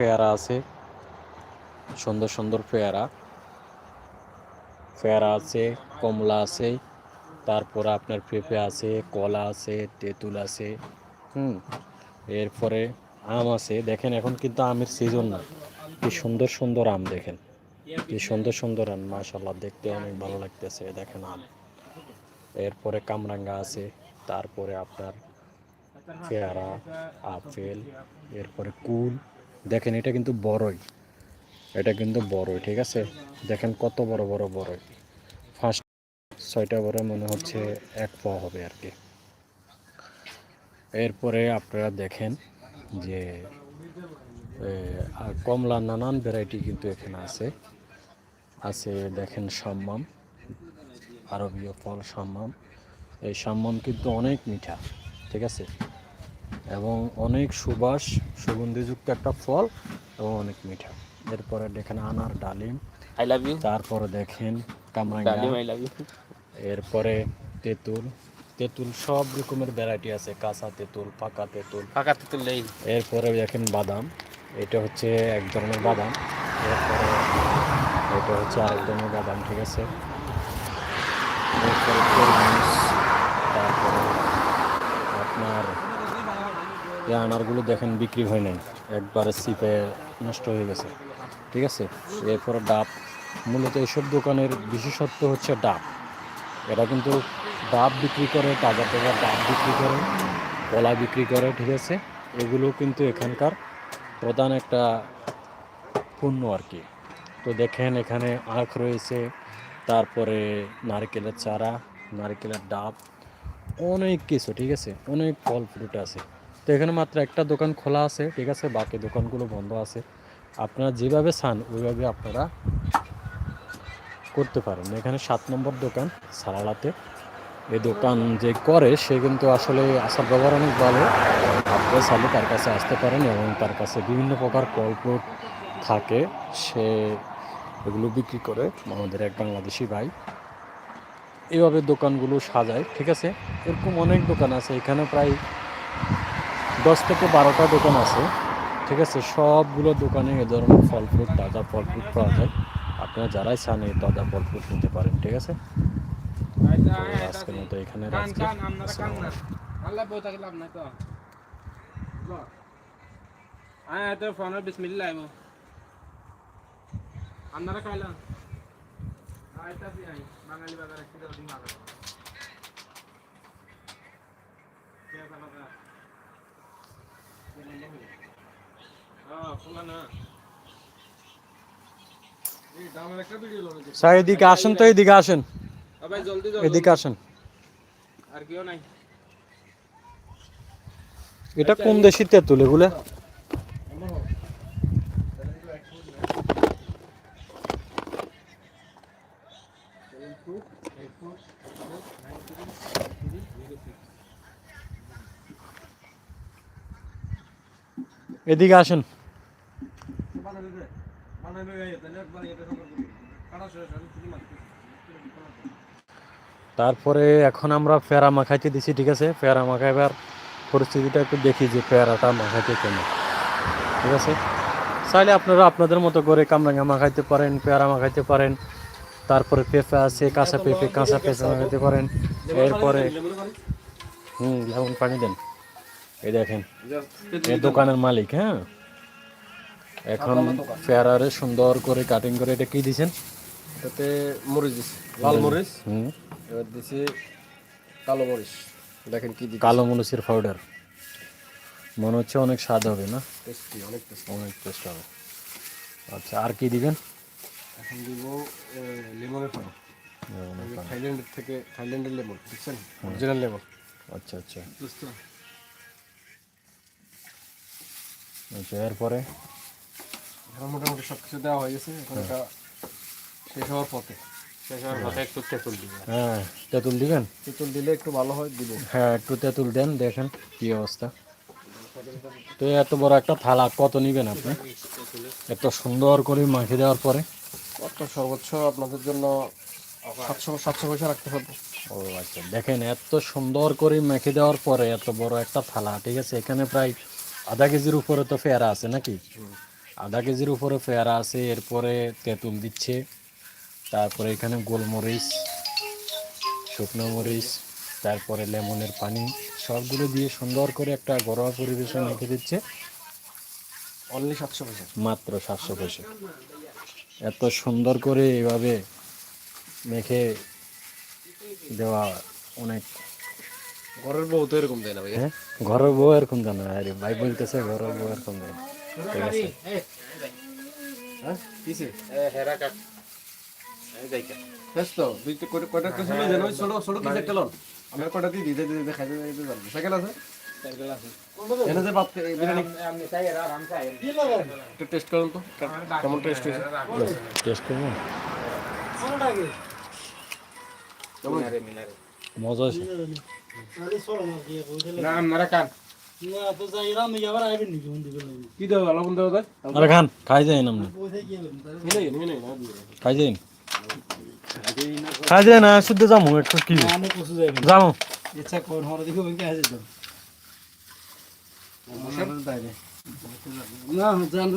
পেয়ারা আছে। সুন্দর সুন্দর পেয়ারা। পেয়ারা আছে, কমলা আছে, তারপর আপনার পেঁপে আছে, কলা আছে, তেঁতুল আছে, হুম, এরপরে আম আছে। দেখেন, এখন কিন্তু আমের সিজন না। কি সুন্দর সুন্দর আম দেখেন। কি সুন্দর সুন্দর আম মাশাল্লাহ দেখতে অনেক ভালো লাগতেছে। দেখেন আম। এরপরে কামরাঙ্গা আছে, তারপরে আপনার পেয়ারা, আপেল, এরপরে কুল দেখেন, এটা কিন্তু বড়ই। এটা কিন্তু বড়ই, ঠিক আছে? দেখেন কত বড় বড়, বড়ই। ফার্স্ট ছয়টা বড় মনে হচ্ছে এক প হবে আর কি। এরপরে আপনারা দেখেন যে কমলা নানান ভ্যারাইটি কিন্তু এখানে আছে। আছে দেখেন সাম্মাম, আরবীয় ফল সাম্মাম। এই সাম্মাম কিন্তু অনেক মিঠা, ঠিক আছে? এবং অনেক সুবাস সুগন্ধিযুক্ত একটা ফল এবং অনেক মিঠা। এরপরে দেখেন আনার ডালিম। আই লাভ ইউ তারপরে দেখেন কামরাঙ্গা। ডালিম আই লাভ ইউ এরপরে তেঁতুল। তেঁতুল সব রকমের ভ্যারাইটি আছে। কাঁচা তেঁতুল পাকা তেঁতুল। পাকা তো নেই। এরপরে দেখেন বাদাম। এটা হচ্ছে এক ধরনের বাদাম। এরপরে এটা হচ্ছে আরেক ধরনের বাদাম ঠিক আছে? এরপরে তরমুজ তারপরে আপনার এই আনারগুলো দেখেন বিক্রি হয় নাই। একবারে সিপে নষ্ট হয়ে গেছে। ঠিক আছে? এরপর ডাব। মূলত এইসব দোকানের বিশেষত্ব হচ্ছে ডাব। এরা কিন্তু ডাব বিক্রি করে, তাজা তাজা ডাব বিক্রি করে, কলা বিক্রি করে, ঠিক আছে? এগুলো কিন্তু এখানকার প্রধান একটা পণ্য আর কি। তো দেখেন এখানে আখ রয়েছে, তারপরে নারকেলের চারা, নারকেলের ডাব, অনেক কিছু, ঠিক আছে? অনেক ফল ফ্রুট আছে। তো এখানে মাত্র একটা দোকান খোলা আছে, ঠিক আছে? বাকি দোকানগুলো বন্ধ আছে। আপনারা যেভাবে চান, ওইভাবে আপনারা করতে পারেন। এখানে সাত নম্বর দোকান, সারালাতে। এই দোকান যে করে, সে কিন্তু আসলে আসার ব্যবহার অনেক ভালো। আপনারা চাইলে তার কাছে আসতে পারেন এবং তার কাছে বিভিন্ন প্রকার ফ্রুট থাকে। সে এগুলো বিক্রি করে আমাদের এক বাংলাদেশি ভাই এইভাবে দোকানগুলো সাজায়, ঠিক আছে? এরকম অনেক দোকান আছে। এখানে প্রায় দশ থেকে বারোটা দোকান আছে, ঠিক আছে? সবগুলো দোকানে এ ধরনের ফল ফ্রুট, তাজা ফল ফ্রুট পাওয়া যায়। আপনারা যারাই চান এই তাজা ফল ফ্রুট নিতে পারেন, ঠিক আছে? আজকের মতো এখানে রাখছি। আসসালামু আলাইকুম। আল্লাহ বউ থাকলে লাভ নাই তো আয় তো ফোন বিসমিল্লাহ আইবো আপনারা খাইলাম আইতাছি আই বাঙালি বাজার একটু দিন ভালো স্যার এদিকে আসেন তো, এদিকে আসেন। এদিকে আসেন। আর কেউ নাই এটা কোন দেশি তেঁতুল এগুলো? এদিকে আসেন। তারপরে এখন আমরা পেয়ারা মাখাইতে দিছি, ঠিক আছে? পেয়ারা মাখাইবার পরিস্থিতিটা একটু দেখি যে পেয়ারাটা মাখাইতে কেমন। ঠিক আছে? চাইলে আপনারা আপনাদের মতো করে কামরাঙ্গা মাখাইতে পারেন, পেয়ারা মাখাইতে পারেন, তারপরে পেঁপে আছে, কাঁচা পেঁপে কাঁচা পেঁপে মাখাইতে পারেন। এরপরে হুম লেমন পানি দেন। এই দেখেন, এই দোকানের মালিক হ্যাঁ? এখন পেয়ারারে সুন্দর করে কাটিং করে এটা কি দিছেন? এটাতে মরিচ দিছি লাল মরিচ। হুম। এবার দিছি কালো মরিচ। দেখেন কি দিচ্ছি। কালো মরিচের পাউডার মনে হচ্ছে অনেক স্বাদ হবে না? টেস্টি অনেক টেস্টি অনেক টেস্ট হবে। আচ্ছা আর কি দিবেন? এখন দিব লেমনের পানি। থাইল্যান্ডের থেকে থাইল্যান্ডের লেমন বুঝছেন? Original lemon. আচ্ছা আচ্ছা। আচ্ছা এরপরে? এখন মোটামুটি সব কিছু দেওয়া হয়ে গেছে এখন এটা শেষ হওয়ার পথে। শেষ হওয়ার দিবে হ্যাঁ তেঁতুল দিবেন? তেঁতুল দিলে একটু ভালো হয় দিব। হ্যাঁ একটু তেঁতুল দেন দেখেন কি অবস্থা। তো এত বড় একটা থালা কত নিবেন আপনি? এত সুন্দর করে মাখিয়ে দেওয়ার পরে। কত সর্বোচ্চ আপনাদের জন্য সাতশো সাতশো পয়সা রাখতে ও আচ্ছা দেখেন এত সুন্দর করে মেখে দেওয়ার পরে এত বড় একটা থালা ঠিক আছে? এখানে প্রায় আধা কেজির উপরে তো ফেরা আছে নাকি? আধা কেজির উপরে পেয়ারা আছে এরপরে তেঁতুল দিচ্ছে তারপরে এখানে গোলমরিচ শুকনো মরিচ তারপরে লেমনের পানি সবগুলো দিয়ে সুন্দর করে একটা ঘরোয়া পরিবেশন রেখে দিচ্ছে। অনলি সাতশো পয়সা। মাত্র সাতশো পয়সা। এত সুন্দর করে এভাবে মেখে দেওয়া অনেক ঘরের বউ তো এরকম দেয় না ভাই হ্যাঁ? ঘরের বউ এরকম জানা আরে ভাই বলতেছে ঘরের বউ এরকম জানা ঠিক আছে হ্যাঁ হেরা কাট দুই আমরা দিতে দিতে খাইতে দিতে জানব সাইকেল আছে? এনে যে বাপ বিরিয়ানি আপনি চাই এরা আরাম চাই একটু টেস্ট করুন তো। কেমন টেস্ট হয়েছে টেস্ট করব মিনারে মিনারে মজা আছে না। আপনারা কান কি দেবো লবণ দেবো তাই আরে খান খাই যাই না খাই যাই। খাই যাই না শুদ্ধ যাব একটু কি যাব ইচ্ছা কোন হরে দেখো বেঁকে আছে তো। না জানতে